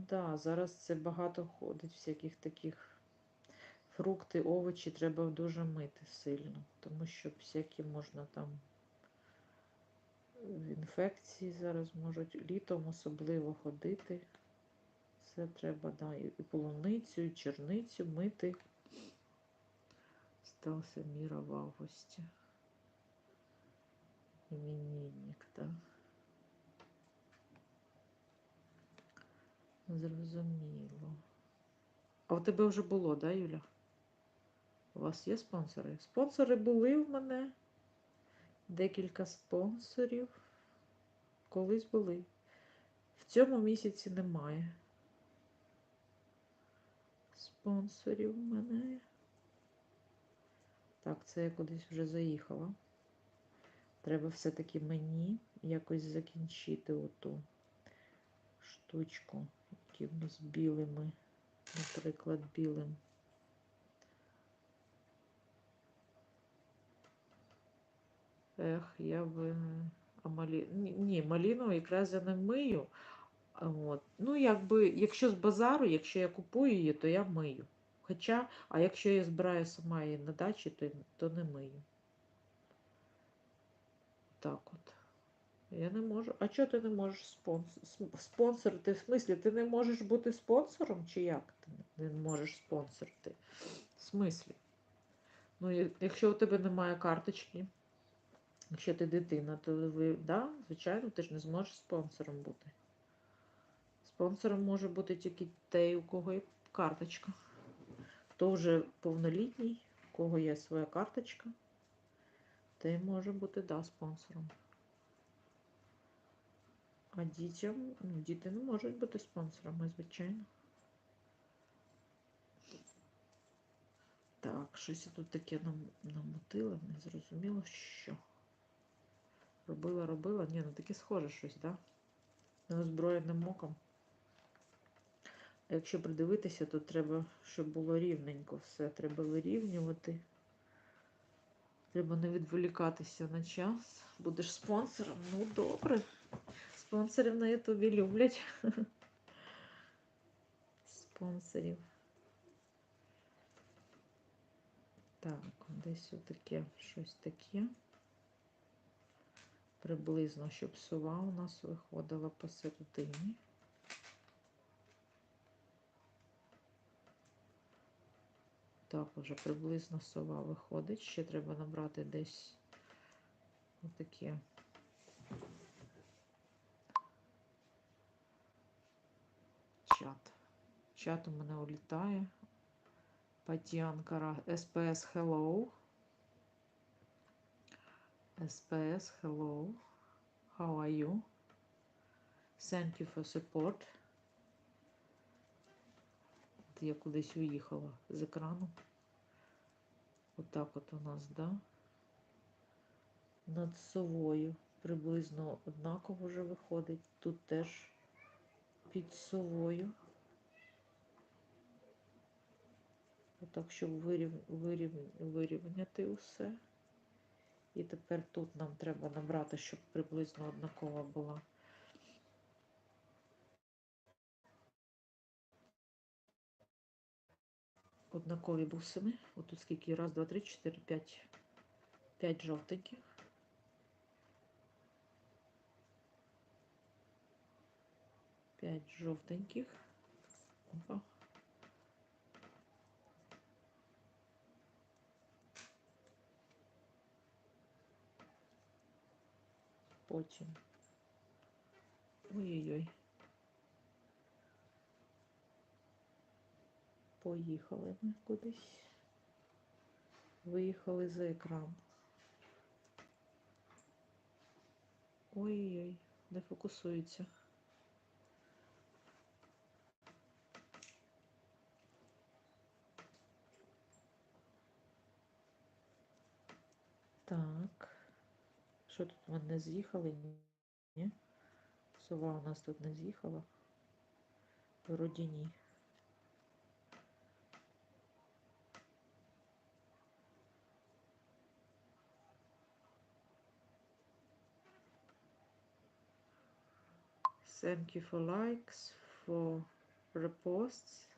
Ну да, зараз це багато ходить всяких таких фрукти, овочі треба дуже мити сильно, тому що всякі можна там в інфекції зараз можуть літом особливо ходити. Це треба, да, і полуницю, і черницю мити. Стався міра в августі. Іменинник, так. Зрозуміло. А у тебе вже було, да, Юля? У вас є спонсори? Спонсори були в мене. Декілька спонсорів. Колись були. В цьому місяці немає. Спонсорів в мене. Так, це я кудись вже заїхала. Треба все-таки мені якось закінчити оту штучку якимось білими, наприклад, білим. Ех, я би. А малі... Ні, маліну якраз я не мию. От. Ну, якби, якщо з базару, якщо я купую її, то я мию. Хоча, а якщо я збираю сама її на дачі, то, то не мию. Так от. Я не можу. А чого ти не можеш спонсор? Спонсор, ти в смислі, ти не можеш бути спонсором? Чи як ти не можеш спонсорити? В смислі? Ну, якщо у тебе немає карточки, якщо ти дитина, то ви, да, звичайно, ти ж не зможеш спонсором бути. Спонсором може бути тільки той, у кого є карточка. Хто вже повнолітній, у кого є своя карточка, той може бути да, спонсором. А дітям, ну, діти не можуть бути спонсорами, звичайно. Так, щось тут таке нам, намотила, не зрозуміло, що. Робила, робила. Ні, ну таке схоже щось, так? Да? Неозброєним оком. А якщо придивитися, то треба, щоб було рівненько все. Треба вирівнювати. Треба не відволікатися на час. Будеш спонсором? Ну, добре. Спонсорів на Ютубі люблять. Спонсорів. Так, десь отаке щось таке. Приблизно, щоб сова у нас виходила посередині. Так, уже приблизно сова виходить. Ще треба набрати десь отаке. Чат. Чат у мене улітає. Патіанкара SPS Hello. SPS Hello. How are you? Thank you for support. От я кудись уїхала з екрану. Отак от у нас, да? Над совою. Приблизно однаково вже виходить. Тут теж під совою. Отак, щоб вирів... Вирів... вирівняти усе. І тепер тут нам треба набрати, щоб приблизно однакова була. Однакові бусини. Отут скільки? Раз, два, три, чотири, п'ять. П'ять жовтеньких. П'ять жовтеньких. Опа. Потім. Ой-ой-ой. Поїхали ми кудись. Виїхали за екран. Ой-ой-ой, не фокусується. Так. Що тут ми не з'їхали? Ні? Сова у нас тут не з'їхала. Вроді ні. Thank you for likes, for reposts